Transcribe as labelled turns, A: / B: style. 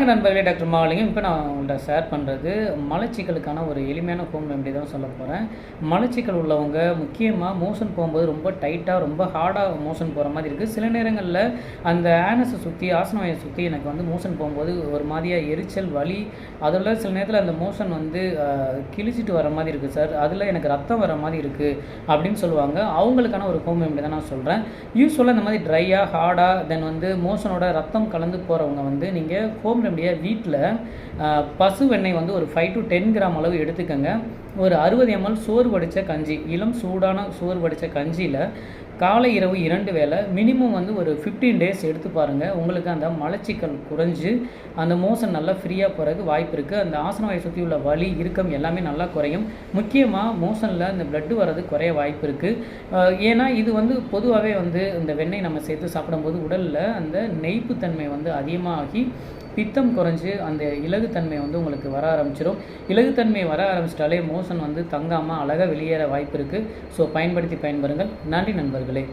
A: வணக்கம் நண்பர்களே டாக்டர் மாவலிங்கம். இப்போ நான் உங்கள்கிட்ட ஷேர் பண்ணுறது மலச்சிக்கலுக்கான ஒரு எளிமையான ஹோம் ரெமெடி தான் சொல்ல போகிறேன் மலச்சிக்கல் உள்ளவங்க முக்கியமாக மோஷன் போகும்போது ரொம்ப டைட்டாக ரொம்ப ஹார்டாக மோஷன் போகிற மாதிரி இருக்குது சில நேரங்களில் அந்த ஆனஸை சுற்றி ஆசனவாயை சுற்றி எனக்கு வந்து மோஷன் போகும்போது ஒரு மாதிரியாக எரிச்சல் வலி அதில் சில நேரத்தில் அந்த மோஷன் வந்து கிழிச்சிட்டு வர மாதிரி இருக்குது சார் அதில் எனக்கு ரத்தம் வர மாதிரி இருக்குது அப்படின்னு சொல்லுவாங்க. அவங்களுக்கான ஒரு ஹோம் ரெமெடி தான் நான் சொல்கிறேன் யூஸ்வலாக இந்த மாதிரி ட்ரையாக ஹார்டாக தென் வந்து மோஷனோட ரத்தம் கலந்து போகிறவங்க வந்து நீங்கள் ஹோம் நம்முடைய வீட்டில் பசு வெண்ணெய் வந்து ஒரு ஃபைவ் டு டென் கிராம் அளவு எடுத்துக்கோங்க. ஒரு அறுபது எம்எல் சோறு வடித்த கஞ்சி இளம் சூடான சோறு வடித்த கஞ்சியில் காலை இரவு இரண்டு வேளை மினிமம் வந்து ஒரு ஃபிஃப்டீன் டேஸ் எடுத்து பாருங்கள் உங்களுக்கு அந்த மலச்சிக்கல் குறைஞ்சு அந்த மோஷன் நல்லா ஃப்ரீயாக போகிறதுக்கு வாய்ப்பு இருக்குது அந்த ஆசனவாயை சுற்றி உள்ள வலி இறுக்கம் எல்லாமே நல்லா குறையும். முக்கியமாக மோசனில் இந்த blood வர்றது குறைய வாய்ப்பு இருக்குது ஏன்னா இது வந்து பொதுவாகவே வந்து இந்த வெண்ணெய் நம்ம சேர்த்து சாப்பிடும்போது உடலில் அந்த நெய்ப்புத்தன்மை வந்து அதிகமாகி பித்தம் குறைஞ்சு அந்த இலகுத்தன்மை வந்து உங்களுக்கு வர ஆரம்பிச்சிடும் இலகுத்தன்மை வர ஆரம்பிச்சிட்டாலே மோஷன் வந்து தங்காமல் அழகாக வெளியேற வாய்ப்பு இருக்குது ஸோ பயன்படுத்தி பயன்பெறுங்கள். நன்றி நண்பர்களே.